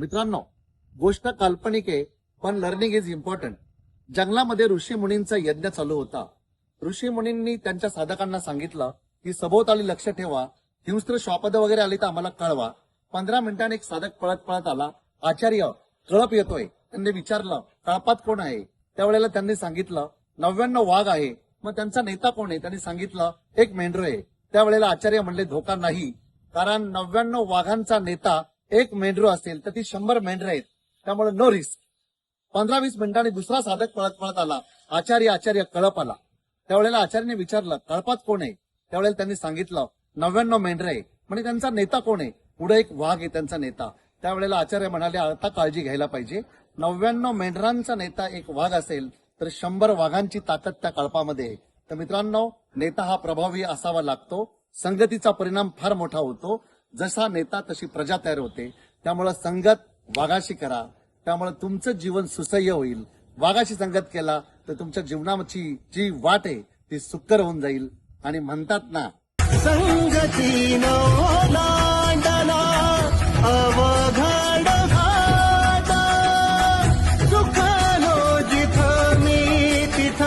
मित्रांनो गोष्ट काल्पनिक आहे पण लर्निंग इज इम्पॉर्टंट जंगलामध्ये ऋषी मुनींचा यज्ञ चालू होता. ऋषी मुनींनी त्यांच्या साधकांना सांगितलं की सभोवताली लक्ष ठेवा हिंस्त्र श्वापद वगैरे आले तर आम्हाला कळवा. पंधरा मिनिटांनी एक साधक पळत पळत आला. आचार्य कळप येतोय. त्यांनी विचारलं कळपात कोण आहे? त्यावेळेला त्यांनी सांगितलं नव्याण्णव वाघ आहे. मग त्यांचा नेता कोण आहे? त्यांनी सांगितलं एक मेंढरू आहे. त्यावेळेला आचार्य म्हणले धोका नाही. कारण नव्याण्णव वाघांचा नेता एक मेंढरू असेल तर ती शंभर मेंढर आहेत. त्यामुळे नो रिस्क पंधरा वीस मिनिटांनी दुसरा साधक पळत पळत आला. आचार्य आचार्य कळप आला. त्यावेळेला आचार्याने विचारलं कळपात कोण आहे? त्यावेळेला त्यांनी सांगितलं नव्याण्णव मेंढर आहे म्हणजे त्यांचा नेता कोण आहे? पुढे एक वाघ आहे त्यांचा नेता. त्यावेळेला आचार्य म्हणाले आता काळजी घ्यायला पाहिजे. नव्याण्णव मेंढरांचा नेता एक वाघ असेल तर शंभर वाघांची ताकद त्या कळपामध्ये आहे. तर मित्रांनो नेता हा प्रभावी असावा लागतो. संगतीचा परिणाम फार मोठा होतो. जसा नेता तशी प्रजा तयार होते. त्यामुळं संगत वाघाशी करा. त्यामुळे तुमचं जीवन सुसह्य होईल. वाघाशी संगत केला तर तुमच्या जीवनाची जी वाट आहे ती सुकर होऊन जाईल. आणि म्हणतात ना संगती सुखालो जिथ मी तिथ